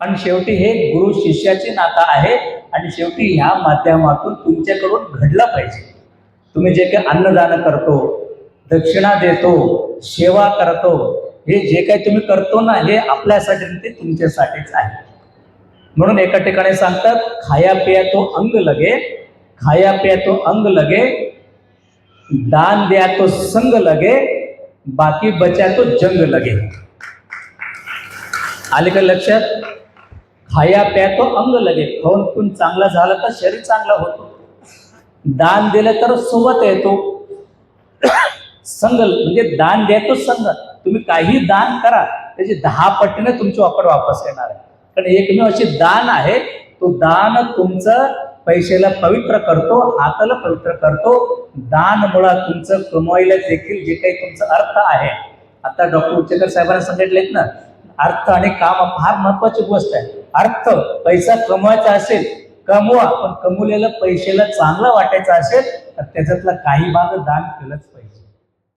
पण शेवटी हे गुरु शिष्याचे नातं आहे आणि शेवटी ह्या माध्यमातून तुमच्याकडून घडलं पाहिजे. तुम्ही जे काही अन्नदान करतो दक्षिणा देतो सेवा करतो हे जे काही तुम्ही करतो ना हे आपल्यासाठी ते तुमच्यासाठीच आहे. म्हणून एका ठिकाणी सांगतात खाया पिया तो अंग लगे खाया पिया तो अंग लगे दान द्या तो संग लगे बाकी बचा तो जंग लगे. आले का लक्षात? खाया प्या तो अंग लगे. खाऊन पिऊन चांगला झाला तर शरीर चांगला होतो. दान दिलं तर सोबत येतो. संघ म्हणजे दान देतो संघ तुम्ही काही दान करा त्याची दहा पटीने तुमची वापर वापस येणार आहे. कारण एकमेव अशी दान आहे तो दान तुमचं पैशाला पवित्र करतो हाताला पवित्र करतो. दान मुळात तुमचं कमवायला देखील जे काही तुमचा अर्थ आहे. आता डॉक्टर उच्चकर साहेबांना सांगितलेत ना अर्थ आणि काम फार महत्वाची गोष्ट आहे. अर्थ पैसा कमवायचा असेल कमवा पण कमवलेलं पैशाला चांगलं वाटायचं असेल तर त्याच्यातला काही भाग दान केलंच पाहिजे.